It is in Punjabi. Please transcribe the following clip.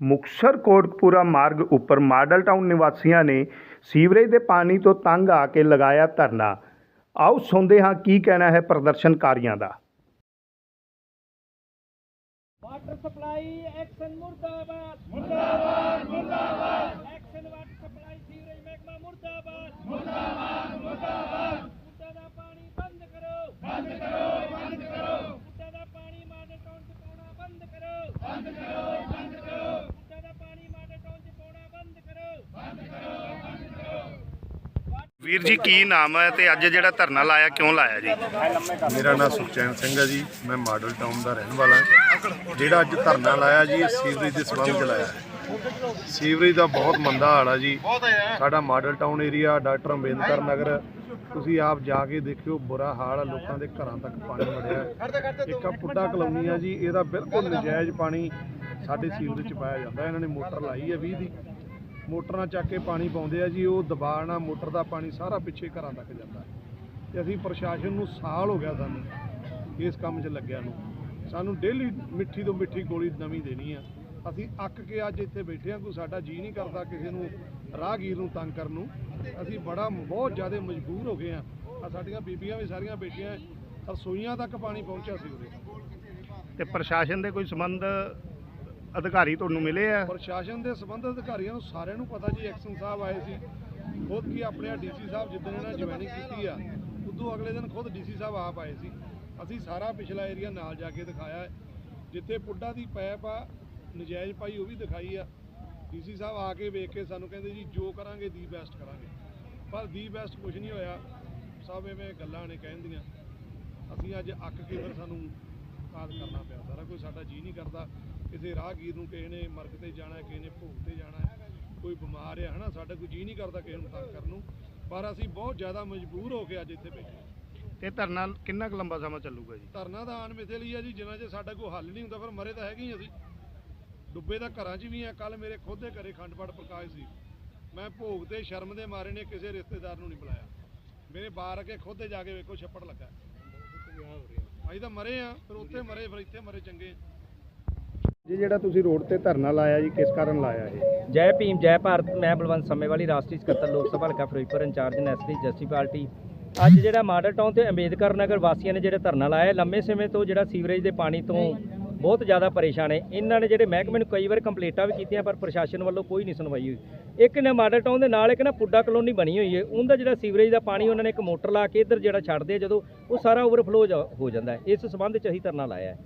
ਮੁਕਤਸਰ ਕੋਟਕਪੂਰਾ ਮਾਰਗ ਉੱਪਰ ਮਾਡਲ ਟਾਊਨ ਨਿਵਾਸੀਆਂ ਨੇ ਸੀਵਰੇਜ ਦੇ ਪਾਣੀ ਤੋਂ ਤੰਗ ਆ ਕੇ ਲਗਾਇਆ ਧਰਨਾ। ਆਓ ਸੁਣਦੇ ਹਾਂ ਕੀ ਕਹਿਣਾ ਹੈ ਪ੍ਰਦਰਸ਼ਨਕਾਰੀਆਂ ਦਾ। ਵਾਟਰ ਸਪਲਾਈ ਐਕਸ਼ਨ ਮੁਰਦਾਬਾਦ ਮੁਰਦਾਬਾਦ ਮੁਰਦਾਬਾਦ ਐਕਸ਼ਨ ਵਾਟਰ ਸਪਲਾਈ ਸੀਵਰੇਜ ਮਹਿਕਮਾ ਮੁਰਦਾਬਾਦ ਮੁਰਦਾਬਾਦ ਮੁਰਦਾਬਾਦ ਕੁੱਤਾ ਦਾ ਪਾਣੀ ਬੰਦ ਕਰੋ ਬੰਦ ਕਰੋ ਬੰਦ ਕਰੋ ਕੁੱਤਾ ਦਾ ਪਾਣੀ ਮਾਡਲ ਟਾਊਨ ਚ ਪਾਉਣਾ ਬੰਦ ਕਰੋ ਬੰਦ ਕਰੋ ਬੰਦ ਕਰੋ ਕੁੱਤਾ ਦਾ ਪਾਣੀ ਮਾਡਲ ਟਾਊਨ ਚ ਪਾਉਣਾ ਬੰਦ ਕਰੋ ਵੀਰ ਜੀ, ਕੀ ਨਾਮ ਹੈ ਤੇ ਅੱਜ ਜਿਹੜਾ ਧਰਨਾ ਲਾਇਆ, ਕਿਉਂ ਲਾਇਆ ਜੀ? ਮੇਰਾ ਨਾਮ ਸੁਖਚੈਨ ਸਿੰਘ ਹੈ ਜੀ, ਮੈਂ ਮਾਡਲ ਟਾਊਨ ਦਾ ਰਹਿਣ ਵਾਲਾ ਹਾਂ। ਜਿਹੜਾ ਅੱਜ ਧਰਨਾ ਲਾਇਆ ਜੀ, ਇਹ ਸੀਵਰੇਜ ਦੇ ਸਬੰਧ ਚ ਲਾਇਆ। ਹੈ। ਸੀਵਰੇਜ ਦਾ ਬਹੁਤ ਮੰਦਾ ਹਾਲ ਆ ਜੀ। ਸਾਡਾ model town area, doctor Ambedkar Nagar, ਤੁਸੀਂ ਆਪ ਜਾ ਕੇ ਦੇਖਿਓ, ਬੁਰਾ ਹਾਲ ਆ, ਲੋਕਾਂ ਦੇ ਘਰਾਂ ਤੱਕ ਪਾਣੀ ਵੜਿਆ ਹੈ। ਇੱਕ ਆ ਪੁੱਡਾ ਕਲੋਨੀ ਆ ਜੀ, ਇਹਦਾ ਬਿਲਕੁਲ ਨਜਾਇਜ਼ ਪਾਣੀ ਸਾਡੇ ਸੀਵਰੇਜ ਚ ਪਾਇਆ ਜਾਂਦਾ ਇਹਨਾਂ ਨੇ ਮੋਟਰ ਲਾਈ ਹੈ 20 ਦੀ। ਮੋਟਰਾਂ ਚੱਕ ਕੇ ਪਾਣੀ ਪਾਉਂਦੇ ਆ ਜੀ, ਉਹ ਦਬਾਅ ਨਾਲ ਮੋਟਰ ਦਾ ਪਾਣੀ ਸਾਰਾ ਪਿੱਛੇ ਘਰਾਂ ਤੱਕ ਜਾਂਦਾ ਹੈ। ਤੇ ਅਸੀਂ ਪ੍ਰਸ਼ਾਸਨ ਨੂੰ ਸਾਲ ਹੋ ਗਿਆ ਸਾਨੂੰ ਇਸ ਕੰਮ 'ਚ ਲੱਗਿਆ ਨੂੰ। ਸਾਨੂੰ ਡੇਲੀ ਮਿੱਠੀ ਤੋਂ ਮਿੱਠੀ ਗੋਲੀ ਨਵੀਂ ਦੇਣੀ ਆ। ਅਸੀਂ ਅੱਕ ਕੇ ਅੱਜ ਇੱਥੇ ਬੈਠੇ ਆ ਕੋਈ ਸਾਡਾ ਜੀ ਨਹੀਂ ਕਰਦਾ ਕਿਸੇ ਨੂੰ ਰਾਹਗੀਰ ਨੂੰ ਤੰਗ ਕਰਨ ਨੂੰ। ਅਸੀਂ ਬੜਾ, ਬਹੁਤ ਜ਼ਿਆਦਾ ਮਜਬੂਰ ਹੋ ਗਏ ਆ ਆ ਸਾਡੀਆਂ ਬੀਬੀਆਂ ਵੀ ਸਾਰੀਆਂ ਬੈਠੀਆਂ, ਰਸੋਈਆਂ ਤੱਕ ਪਾਣੀ ਪਹੁੰਚਿਆ ਸੀ ਉਰੇ। ਤੇ ਪ੍ਰਸ਼ਾਸਨ ਦੇ ਕੋਈ ਸੰਬੰਧ ਅਧਿਕਾਰੀ ਤੁਹਾਨੂੰ ਮਿਲੇ ਆ। ਪ੍ਰਸ਼ਾਸਨ ਦੇ ਸੰਬੰਧਿਤ ਅਧਿਕਾਰੀਆਂ ਨੂੰ ਸਾਰਿਆਂ ਨੂੰ ਪਤਾ ਜੀ, ਐਕਸ਼ਨ ਸਾਹਿਬ ਆਏ ਸੀ। ਖੁਦ ਕੀ ਆਪਣੇ ਡੀਸੀ ਸਾਹਿਬ ਜਿੱਦਣ ਇਹਨਾਂ ਜੁਆਇਨਿੰਗ ਕੀਤੀ ਆ, ਉਦੋਂ ਅਗਲੇ ਦਿਨ ਖੁਦ ਡੀਸੀ ਸਾਹਿਬ ਆਪ ਆਏ ਸੀ। ਅਸੀਂ ਸਾਰਾ ਪਿਛਲਾ ਏਰੀਆ ਨਾਲ ਜਾ ਕੇ ਦਿਖਾਇਆ। ਜਿੱਥੇ ਪੁੱਡਾ ਦੀ ਪੈਪ ਆ, ਨਜਾਇਜ਼ ਪਾਈ ਉਹ ਵੀ ਦਿਖਾਈ ਆ। ਡੀਸੀ ਸਾਹਿਬ ਆ ਕੇ ਵੇਖ ਕੇ ਸਾਨੂੰ ਕਹਿੰਦੇ ਜੀ, ਜੋ ਕਰਾਂਗੇ, ਦੀ ਬੈਸਟ ਕਰਾਂਗੇ। ਪਰ ਦੀ ਬੈਸਟ ਕੁਝ ਨਹੀਂ ਹੋਇਆ। ਸਭ ਐਵੇਂ ਗੱਲਾਂ ਨੇ ਕਹਿੰਦੀਆਂ ਅਸੀਂ ਅੱਜ ਅੱਕ ਕੇ ਫਿਰ ਸਾਨੂੰ ਕਾਦ ਕਰਨਾ ਪਿਆ ਸਾਡਾ ਜੀ ਨਹੀਂ ਕਰਦਾ। ਕਿਸੇ ਰਾਹਗੀਰ ਨੂੰ ਕਿਸੇ ਨੇ ਮਰਗ ਤੇ ਜਾਣਾ ਹੈ, ਕਿਸੇ ਨੇ ਭੋਗ ਤੇ ਜਾਣਾ ਹੈ, ਕੋਈ ਬਿਮਾਰ ਹੈ ਹਨਾ ਸਾਡਾ ਕੋਈ ਜੀ ਨਹੀਂ ਕਰਦਾ ਕਿਸੇ ਨੂੰ ਤੰਗ ਕਰਨ ਨੂੰ। ਪਰ ਅਸੀਂ ਬਹੁਤ ਜ਼ਿਆਦਾ ਮਜਬੂਰ ਹੋ ਕੇ ਅੱਜ ਇੱਥੇ ਬੈਠੇ ਹਾਂ। ਤੇ ਧਰਨਾ ਕਿੰਨਾ ਕੁ ਲੰਬਾ ਸਮਾਂ ਚੱਲੂਗਾ ਜੀ? ਧਰਨਾ ਦਾ ਆਣ ਮਿਥੇ ਲਈ ਆ ਜੀ ਜਿੰਨਾ ਜੇ ਸਾਡਾ ਕੋਈ ਹੱਲ ਨਹੀਂ ਹੁੰਦਾ ਫਿਰ ਮਰੇ ਤਾਂ ਹੈਗੇ ਹੀ ਅਸੀਂ। ਡੁੱਬੇ ਤਾਂ ਘਰਾਂ 'ਚ ਵੀ ਆ ਕੱਲ ਮੇਰੇ ਖੁਦ ਦੇ ਘਰੇ ਖੰਡ ਪਾਠ ਪ੍ਰਕਾਸ਼ ਸੀ। ਮੈਂ ਭੋਗ ਤੇ ਸ਼ਰਮ ਦੇ ਮਾਰੇ ਨੇ ਕਿਸੇ ਰਿਸ਼ਤੇਦਾਰ ਨੂੰ ਨਹੀਂ ਬੁਲਾਇਆ। ਮੇਰੇ ਬਾਹਰ ਅੱਗੇ ਖੁਦ ਦੇ ਜਾ ਕੇ ਵੇਖੋ ਛੱਪੜ ਲੱਗਾ। ਅਸੀਂ ਤਾਂ ਮਰੇ ਆ ਫਿਰ ਉੱਥੇ ਮਰੇ ਫਿਰ ਇੱਥੇ ਮਰੇ ਚੰਗੇ। ਜੀ ਜਿਹੜਾ ਤੁਸੀਂ ਰੋਡ ਤੇ ਧਰਨਾ ਲਾਇਆ ਜੀ ਕਿਸ ਕਾਰਨ ਲਾਇਆ ਇਹ? ਜੈ ਭੀਮ ਜੈ ਭਾਰਤ ਮੈਂ ਬਲਵੰਤ ਸਮੇਵਾਲੀ ਰਾਸ਼ਟਰੀ ਸਕੱਤਰ ਲੋਕ ਸਭਾ ਹਲਕਾ Firozpur in charge national justice party. ਅੱਜ ਜਿਹੜਾ ਮਾਡਲ ਟਾਊਨ ਤੇ ਅੰਬੇਦਕਰ ਨਗਰ ਵਾਸੀਆਂ ਨੇ ਜਿਹੜਾ ਧਰਨਾ ਲਾਇਆ ਹੈ, ਲੰਮੇ ਸਮੇਂ ਤੋਂ ਜਿਹੜਾ ਸੀਵਰੇਜ ਦੇ ਪਾਣੀ ਤੋਂ ਬਹੁਤ ਜ਼ਿਆਦਾ ਪਰੇਸ਼ਾਨ ਹੈ ਇਹਨਾਂ ਨੇ ਜਿਹੜੇ ਮਹਿਕਮੇ ਨੂੰ ਕਈ ਵਾਰ ਕੰਪਲੇਂਟਾਂ ਵੀ ਕੀਤੀਆਂ ਪਰ ਪ੍ਰਸ਼ਾਸਨ ਵੱਲੋਂ ਕੋਈ ਨਹੀਂ ਸੁਣਵਾਈ ਹੋਈ। ਇੱਕ ਨੇ ਮਾਡਲ ਟਾਊਨ ਦੇ ਨਾਲ ਇੱਕ ਨਾ ਪੁੱਡਾ ਕਲੋਨੀ ਬਣੀ ਹੋਈ ਹੈ। ਉਹਦਾ ਜਿਹੜਾ ਸੀਵਰੇਜ ਦਾ ਪਾਣੀ ਉਹਨਾਂ ਨੇ ਇੱਕ ਮੋਟਰ ਲਾ ਕੇ ਇੱਧਰ ਜਿਹੜਾ ਛੱਡਦੇ ਆ, ਜਦੋਂ ਉਹ ਸਾਰਾ ਓਵਰਫਲੋ ਹੋ ਜਾਂਦਾ ਇਸ ਸਬੰਧ 'ਚ ਅਸੀਂ ਧਰਨਾ ਲਾਇਆ ਹੈ।